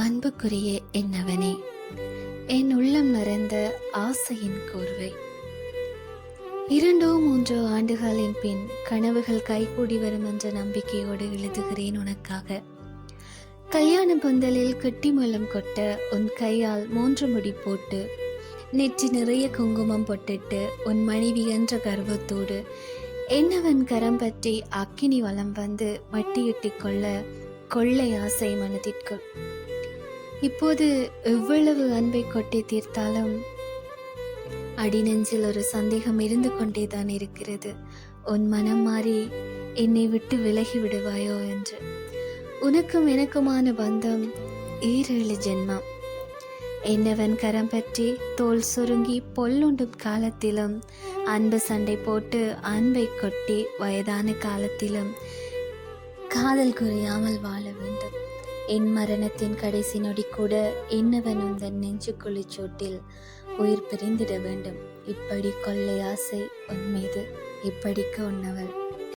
அன்புக்குரிய என்னவனே என் உள்ளம் நிறைந்த ஆசையின் கோர்வை. இரண்டோ மூன்றோ ஆண்டுகளின் பின் கனவுகள் கைகூடி வரும் என்ற நம்பிக்கையோடு எழுதுகிறேன் உனக்காக. கல்யாண பந்தலில் கெட்டிமலம் கொட்ட உன் கையால் மூன்று முடி போட்டு நெற்றி நிறைய குங்குமம் பொட்டிட்டு உன் மனைவி என்ற கர்வத்தோடு என்னவன் கரம் பற்றி அக்கினி வலம் வந்து மட்டியிட்டு கொள்ள கொள்ளை ஆசை மனதிற்குள். இப்போது எவ்வளவு அன்பை கொட்டி தீர்த்தாலும் அடிநெஞ்சில் ஒரு சந்தேகம் இருந்து கொண்டேதான் இருக்கிறது. உன் மனம் மாறி என்னை விட்டு விலகி விடுவாயோ என்று. உனக்கும் எனக்குமான பந்தம் ஈரேழு ஜென்மம். என்னவன் கரம் பற்றி தோல் சுருங்கி பொல்லுண்டும் காலத்திலும் அன்பு சண்டை போட்டு அன்பை கொட்டி வயதான காலத்திலும் காதல் குறையாமல் வாழ வேண்டும். என் மரணத்தின் கடைசி நொடி கூட என்னவன் உந்தன் நெஞ்சுக்குழி சோட்டில் உயிர் பிரிந்திட வேண்டும்? இப்படி கொள்ளை ஆசை உன் மீது. இப்படிக்கு உன்னவள்.